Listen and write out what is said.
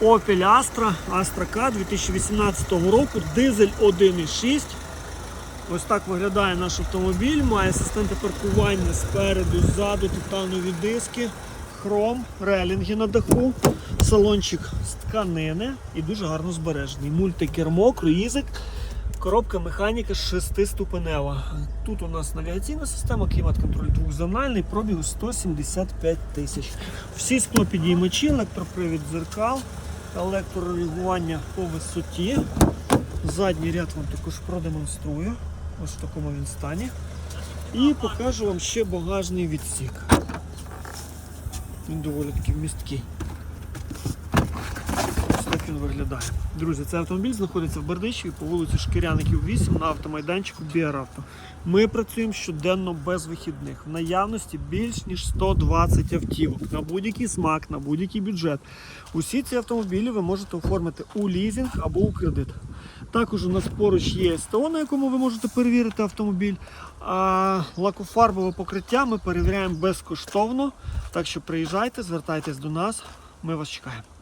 Opel Astra, Astra K 2018 року, дизель 1.6. Ось так виглядає наш автомобіль. Має асистенти паркування спереду, ззаду, титанові диски, хром, релінги на даху, салончик з тканини і дуже гарно збережений. Мультикермо, круїзик, коробка механіка шестиступенева. Тут у нас навігаційна система, клімат-контроль двохзональний, пробігу 175 тисяч. Всі склопідіймачі, електропривід дзеркал, електрорегулювання по висоті. Задній ряд вам також продемонструю. Ось в такому він стані. І покажу вам ще багажний відсік. Він доволі таки вмісткий. Виглядає. Друзі, цей автомобіль знаходиться в Бердичеві по вулиці Шкіряників 8 на автомайданчику Біаравто. Ми працюємо щоденно без вихідних. В наявності більш ніж 120 автівок на будь-який смак, на будь-який бюджет. Усі ці автомобілі ви можете оформити у лізинг або у кредит. Також у нас поруч є СТО, на якому ви можете перевірити автомобіль. А лакофарбове покриття ми перевіряємо безкоштовно. Так що приїжджайте, звертайтесь до нас, ми вас чекаємо.